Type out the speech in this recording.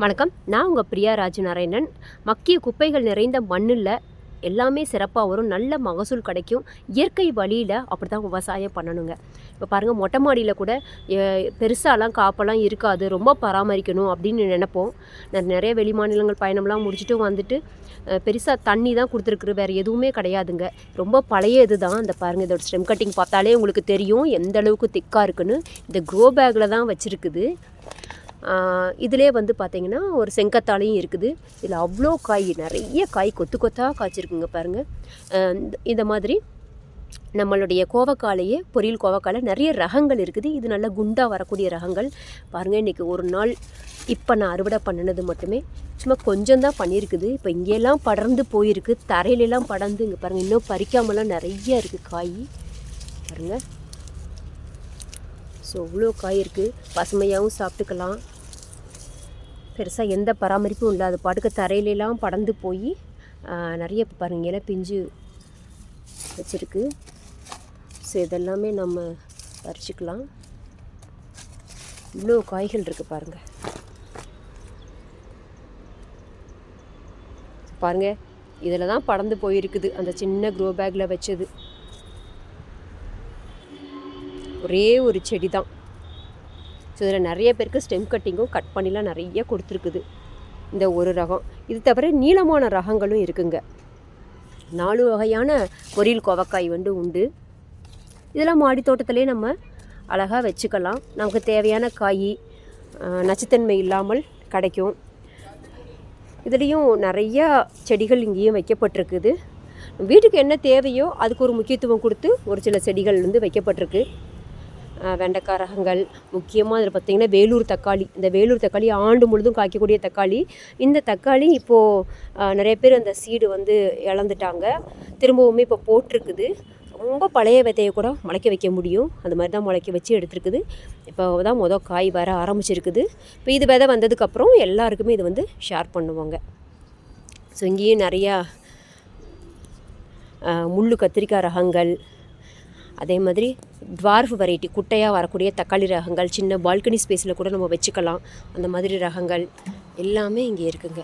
வணக்கம். நான் உங்கள் பிரியா ராஜநாராயணன். மக்கிய குப்பைகள் நிறைந்த மண்ணில் எல்லாமே சிறப்பாக வரும். நல்ல மகசூல் கிடைக்கும். இயற்கை வழியில் அப்படி தான் விவசாயம் பண்ணணுங்க. இப்போ பாருங்கள் மொட்டை மாடியில் கூட பெருசாலாம் காப்பெல்லாம் இருக்காது. ரொம்ப பராமரிக்கணும் அப்படின்னு நினைப்போம். நான் நிறைய வெளி மாநிலங்கள் பயணம்லாம் முடிச்சுட்டு வந்துட்டு பெருசாக தண்ணி தான் கொடுத்துருக்கு வேறு எதுவுமே கிடையாதுங்க. ரொம்ப பழைய இது தான் இந்த பாருங்கள் இதோட ஸ்டெம் கட்டிங் பார்த்தாலே உங்களுக்கு தெரியும். எந்த அளவுக்கு திக்காக இருக்குன்னு. இந்த க்ரோ பேக்கில் தான் வச்சுருக்குது. இதிலே வந்து பார்த்திங்கன்னா ஒரு செங்கத்தாலையும் இருக்குது. இதில் அவ்வளோ காய் நிறைய காய் கொத்து கொத்தாக காய்ச்சிருக்குங்க பாருங்கள் இந்த- மாதிரி நம்மளுடைய கோவக்காலையே பொரியல் கோவக்காலை நிறைய ரகங்கள் இருக்குது. இது நல்ல குண்டாக வரக்கூடிய ரகங்கள். பாருங்கள் இன்றைக்கி ஒரு நாள் இப்போ நான் அறுவடை பண்ணினது மட்டுமே. சும்மா கொஞ்சம் தான் பண்ணியிருக்குது. இப்போ இங்கேயெல்லாம் படர்ந்து போயிருக்கு. தரையிலெல்லாம் படர்ந்து இங்கே பாருங்கள் இன்னும் பறிக்காமலாம் நிறைய இருக்குது காய். பாருங்கள் ஸோ அவ்வளோ காய் இருக்குது பசுமையாகவும் சாப்பிட்டுக்கலாம். பெருசாக எந்த பராமரிப்பும் இல்லை அது பாட்டுக்கு தரையிலெல்லாம் படந்து போய் நிறைய இப்ப பாருங்க இலை பிஞ்சு வச்சுருக்கு. ஸோ இதெல்லாமே நம்ம பறிச்சுக்கலாம். இவ்வளோ காய்கள் இருக்குது பாருங்கள் பாருங்கள் இதில் தான் படந்து போயிருக்குது அந்த சின்ன க்ரோ பேக்கில் வச்சது. ஒரே ஒரு செடி தான். ஸோ இதில் நிறைய பேருக்கு ஸ்டெம் கட்டிங்கும் கட் பண்ணிலாம் நிறைய கொடுத்துருக்குது. இந்த ஒரு ரகம். இது தவிர நீளமான ரகங்களும் இருக்குங்க. நாலு வகையான பொரியல் கோவக்காய் வந்து உண்டு. இதெல்லாம் மாடி தோட்டத்திலே நம்ம அழகாக வச்சுக்கலாம். நமக்கு தேவையான காய் நச்சுத்தன்மை இல்லாமல் கிடைக்கும். இதுலேயும் நிறையா செடிகள் இங்கேயும் வைக்கப்பட்டிருக்குது. வீட்டுக்கு என்ன தேவையோ அதுக்கு ஒரு முக்கியத்துவம் கொடுத்து ஒரு சில செடிகள் வந்து வைக்கப்பட்டிருக்கு. வெண்டைக்காய் ரகங்கள் முக்கியமாக அதில் பார்த்திங்கன்னா வேலூர் தக்காளி. இந்த வேலூர் தக்காளி ஆண்டு முழுதும் காய்க்கக்கூடிய தக்காளி. இந்த தக்காளி இப்போது நிறைய பேர் அந்த சீடு வந்து இழந்துட்டாங்க. திரும்பவுமே இப்போ போட்டிருக்குது. ரொம்ப பழைய விதையை கூட முளைக்க வைக்க முடியும். அந்த மாதிரி தான் முளைக்க வச்சு எடுத்துருக்குது. இப்போ தான் மொதல் காய் வர ஆரம்பிச்சிருக்குது. இப்போ இது விதை வந்ததுக்கப்புறம் எல்லாருக்குமே இது வந்து ஷேர் பண்ணுவாங்க. ஸோ இங்கேயும் நிறையா முள் கத்திரிக்காய் ரகங்கள் அதே மாதிரி டுவார்ஃப் வெரைட்டி குட்டையாக வரக்கூடிய தக்காளி ரகங்கள் சின்ன பால்கனி ஸ்பேஸில் கூட நம்ம வச்சுக்கலாம். அந்த மாதிரி ரகங்கள் எல்லாமே இங்கே இருக்குங்க.